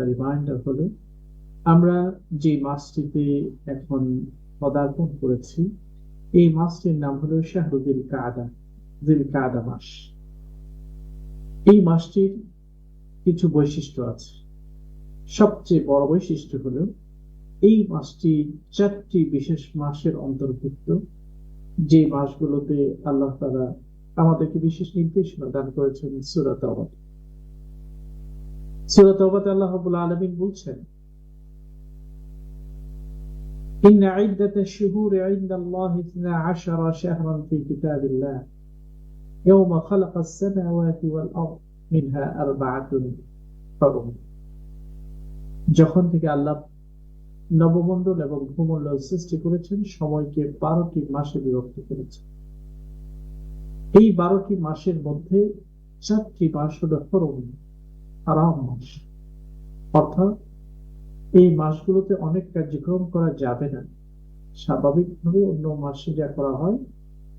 কিংবা রিমাইন্ডার হলো, আমরা যে মাসটিতে এখন পদার্পণ করেছি, এই মাসটির নাম হলো কাদা দিল কাদা মাস। এই মাসটির কিছু বৈশিষ্ট্য আছে। সবচেয়ে বড় বৈশিষ্ট্য হলো, এই মাসটি চারটি বিশেষ মাসের অন্তর্ভুক্ত। যে মাসগুলোতে আল্লাহ তারা আমাদেরকে বিশেষ নির্দেশনা দান করেছেন সুরাত আবাদ সুরাত আবাদ আল্লাহ রাব্বুল আলামিন বলছেন إن عدة الشهور عند الله اثنا عشر شهرا في كتاب الله يوم خلق السماوات والأرض منها أربعة حرم যখন থেকে আল্লাহ নবমণ্ডল এবং ভূমণ্ডল সৃষ্টি করেছেন সময়কে বারোটি মাসে বিভক্ত করেছেন এই বারোটি মাসের মধ্যে চারটি মাস হল হরম আরাম মাস। অর্থাৎ এই মাসগুলোতে অনেক কার্যক্রম করা যাবে না। স্বাভাবিকভাবে অন্য মাসে যা করা হয়,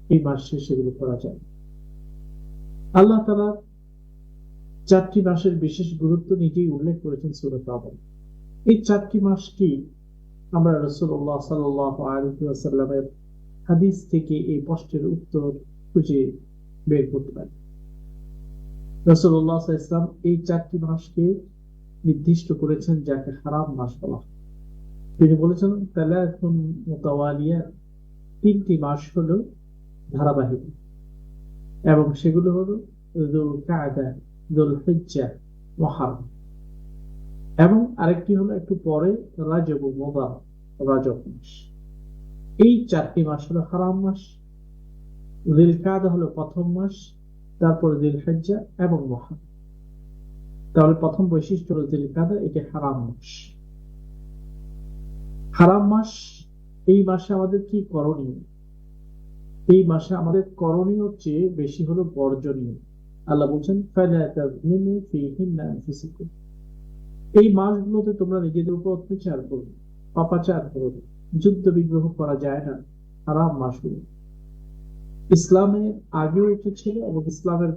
এই মাসে সেগুলো করা যায়। আল্লাহ তারা চারটি মাসের বিশেষ গুরুত্ব নিজেই উল্লেখ করেছেন সুরত আবন এই চারটি মাসটি আমরা রসুল্লাহ সাল্লামের হাদিস থেকে এই প্রশ্নের উত্তর খুঁজে বের করতে পারি। রসুল্লাহ ইসলাম এই চারটি মাসকে নির্দিষ্ট করেছেন যাকে হারাম মাস বলা তিনি বলেছেন তাহলে এখন মোতাওয়ালিয়া তিনটি মাস হলো ধারাবাহিক। এবং সেগুলো হলো দুল কায়দা দুল হিজ্জা মহারম এবং আরেকটি হলো একটু পরে রাজব মোদা, রাজব মাস। এই চারটি মাস হলো হারাম মাস। দিল কাদা হলো প্রথম মাস। তারপরে দিল হজ্জা এবং মহান তাহলে প্রথম বৈশিষ্ট্য হলো দিল কাদা এটি হারাম মাস। হারাম মাস, এই মাসে আমাদের কি করণীয়? এই মাসে আমাদের করণীয় চেয়ে বেশি হলো বর্জনীয়। আল্লাহ বলছেন এই মাসগুলোতে তোমরা নিজেদের উপর অত্যাচার করো পাপাচার করো যুদ্ধ বিগ্রহ করা যায় না, হারাম মাসগুলো। ইসলামে আগেও এটা ছিল এবং ইসলামের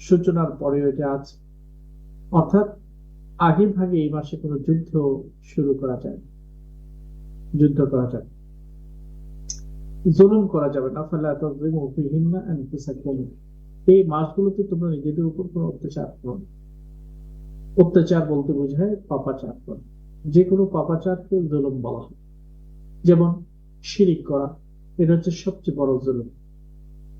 সূচনার পরেও এটা আছে। অর্থাৎ আগে ভাগে এই মাসে কোনো যুদ্ধ শুরু করা যায় যুদ্ধ করা যায় জুলুম করা যাবে না। ফলে এই মাসগুলোতে তোমরা নিজেদের উপর কোনো অত্যাচার করো অত্যাচার বলতে বোঝায় পাপাচার করা। যে কোনো পাপাচারকে জুলুম বলা হয়। যেমন শিরিক করা, এটা হচ্ছে সবচেয়ে বড় জুলুম।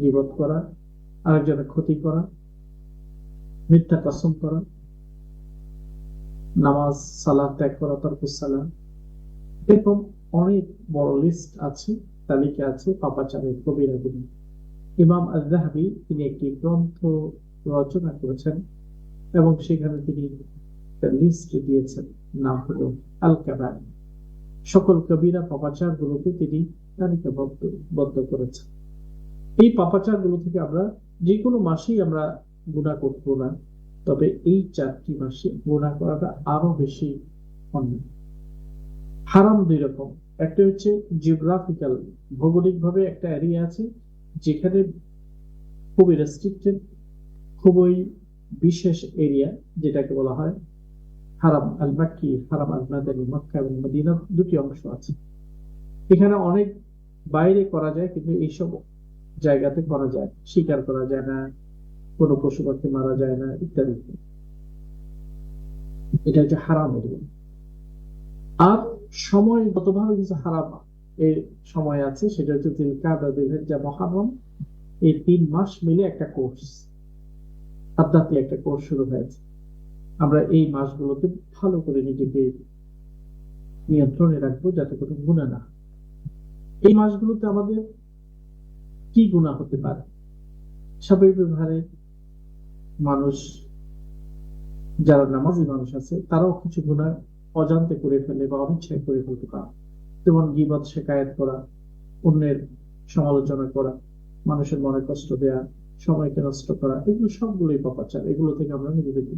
গিবত করা, আরেকজনের ক্ষতি করা, মিথ্যা কসম করা, নামাজ সালাহ ত্যাগ করা তর্কুস সালাম। এরকম অনেক বড় লিস্ট আছে, তালিকা আছে, পাপাচারের কবিরা গুণা ইমাম আজাহাবি তিনি একটি গ্রন্থ রচনা করেছেন এবং সেখানে তিনি লিস্ট দিয়েছেন, নাম হলো আল সকল কবিরা পাপাচার গুলোকে তিনি তালিকাবদ্ধ করেছেন। এই পাপাচারগুলো থেকে আমরা যে কোনো মাসেই আমরা গুণা করব না। তবে এই চারটি মাসে গুণা করাটা আরও বেশি অন্যায়। হারাম দুই রকম। একটা হচ্ছে জিওগ্রাফিক্যাল ভৌগোলিক ভাবে একটা এরিয়া আছে যেখানে খুবই রেস্ট্রিক্টেড খুবই বিশেষ এরিয়া যেটাকে বলা হয় হারাম আল মাক্কি হারাম আল মাদানী মক্কা এবং মদিনার দুটি অংশ আছে। এখানে অনেক বাইরে করা যায় কিন্তু এইসব জায়গাতে করা যায়। শিকার করা যায় না, কোনো পশু পাখি মারা যায় না, ইত্যাদি। এটা হচ্ছে হারাম এরিয়া আর সময়গতভাবে কিছু হারাম এর সময় আছে, সেটা হচ্ছে দিলকাদা দিলহজ্জা, মহারম। এই তিন মাস মিলে একটা কোর্স আধ্যাত্মিক একটা কোর্স শুরু হয়েছে। আমরা এই মাসগুলোতে ভালো করে নিজেকে নিয়ন্ত্রণে রাখব, যাতে কোনো গুণা না এই মাসগুলোতে আমাদের কি গুণা হতে পারে? স্বাভাবিক ব্যবহারে মানুষ, যারা নামাজি মানুষ আছে, তারাও কিছু গুণা অজান্তে করে ফেলে বা অনিচ্ছায় করে ফেলতে পারে। যেমন গিবত শেখায়ত করা, অন্যের সমালোচনা করা, মানুষের মনে কষ্ট দেয়া সময়কে নষ্ট করা, এগুলো সবগুলোই পাপাচার। এগুলো থেকে আমরা নিজেদেরকে